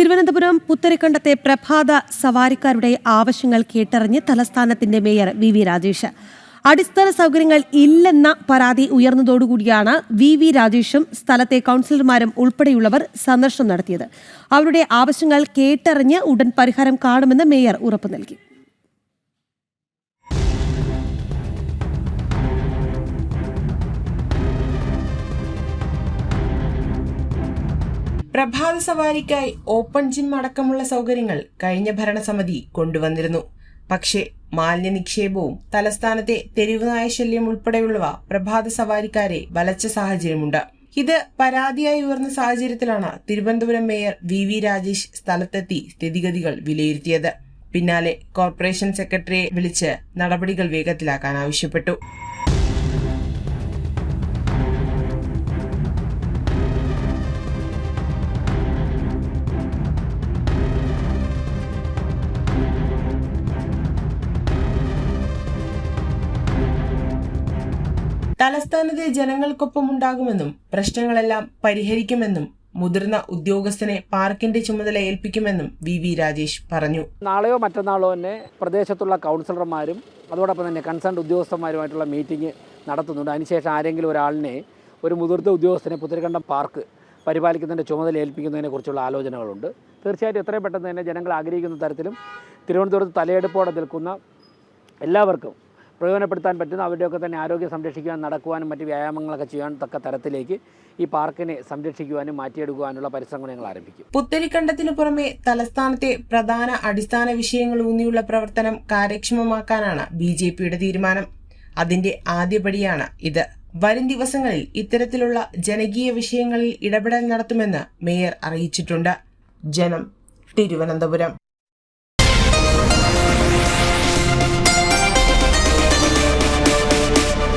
തിരുവനന്തപുരം പുത്തരിക്കണ്ടത്തെ പ്രഭാത സവാരിക്കാരുടെ ആവശ്യങ്ങൾ കേട്ടറിഞ്ഞ് തലസ്ഥാനത്തിന്റെ മേയർ വി വി രാജേഷ്. അടിസ്ഥാന സൗകര്യങ്ങൾ ഇല്ലെന്ന പരാതി ഉയർന്നതോടുകൂടിയാണ് വി വി രാജേഷും സ്ഥലത്തെ കൗൺസിലർമാരും ഉൾപ്പെടെയുള്ളവർ സന്ദർശനം നടത്തിയത്. അവരുടെ ആവശ്യങ്ങൾ കേട്ടറിഞ്ഞ് ഉടൻ പരിഹാരം കാണുമെന്ന് മേയർ ഉറപ്പു നൽകി. പ്രഭാത സവാരിക്കായി ഓപ്പൺ ജിം അടക്കമുള്ള സൗകര്യങ്ങൾ കഴിഞ്ഞ ഭരണസമിതി കൊണ്ടുവന്നിരുന്നു. പക്ഷേ മാലിന്യ നിക്ഷേപവും തലസ്ഥാനത്തെ തെരുവ് നായശല്യം ഉൾപ്പെടെയുള്ളവ പ്രഭാത സവാരിക്കാരെ വലച്ച സാഹചര്യമുണ്ട്. ഇത് പരാതിയായി ഉയർന്ന സാഹചര്യത്തിലാണ് Thiruvananthapuram mayor V V Rajesh സ്ഥലത്തെത്തി സ്ഥിതിഗതികൾ വിലയിരുത്തിയത്. പിന്നാലെ കോർപ്പറേഷൻ സെക്രട്ടറിയെ വിളിച്ച് നടപടികൾ വേഗത്തിലാക്കാൻ ആവശ്യപ്പെട്ടു. തലസ്ഥാനത്തെ ജനങ്ങൾക്കൊപ്പം ഉണ്ടാകുമെന്നും പ്രശ്നങ്ങളെല്ലാം പരിഹരിക്കുമെന്നും മുതിർന്ന ഉദ്യോഗസ്ഥനെ പാർക്കിന്റെ ചുമതല ഏൽപ്പിക്കുമെന്നും വി വി രാജേഷ് പറഞ്ഞു. നാളെയോ മറ്റന്നാളോ തന്നെ പ്രദേശത്തുള്ള കൗൺസിലർമാരും അതോടൊപ്പം തന്നെ കൺസേൺഡ് ഉദ്യോഗസ്ഥന്മാരുമായിട്ടുള്ള മീറ്റിംഗ് നടത്തുന്നുണ്ട്. അതിനുശേഷം ആരെങ്കിലും ഒരാളിനെ ഒരു മുതിർന്ന ഉദ്യോഗസ്ഥനെ പുത്തരിക്കണ്ടം പാർക്ക് പരിപാലിക്കുന്നതിന്റെ ചുമതല ഏൽപ്പിക്കുന്നതിനെ കുറിച്ചുള്ള ആലോചനകളുണ്ട്. തീർച്ചയായിട്ടും എത്രയും പെട്ടെന്ന് തന്നെ ജനങ്ങൾ ആഗ്രഹിക്കുന്ന തരത്തിലും തിരുവനന്തപുരത്ത് തലയെടുപ്പോടെ നിൽക്കുന്ന എല്ലാവർക്കും പ്രയോജനപ്പെടുത്താൻ പറ്റുന്ന അവരുടെയൊക്കെ തന്നെ ആരോഗ്യം സംരക്ഷിക്കുവാൻ നടക്കുവാനും മറ്റ് വ്യായാമങ്ങളൊക്കെ ചെയ്യാൻ തക്ക തരത്തിലേക്ക് ഈ പാർക്കിനെ സംരക്ഷിക്കുവാനും മാറ്റിയെടുക്കുവാനുള്ള പരിശ്രമങ്ങൾ ഞങ്ങൾ ആരംഭിക്കും. പുത്തരിക്കണ്ടത്തിനു പുറമെ തലസ്ഥാനത്തെ പ്രധാന അടിസ്ഥാന വിഷയങ്ങൾ ഊന്നിയുള്ള പ്രവർത്തനം കാര്യക്ഷമമാക്കാനാണ് ബി ജെ പിയുടെ തീരുമാനം. അതിന്റെ ആദ്യപടിയാണ് ഇത്. വരും ദിവസങ്ങളിൽ ഇത്തരത്തിലുള്ള ജനകീയ വിഷയങ്ങളിൽ ഇടപെടൽ നടത്തുമെന്ന് മേയർ അറിയിച്ചിട്ടുണ്ട്. ജനം തിരുവനന്തപുരം.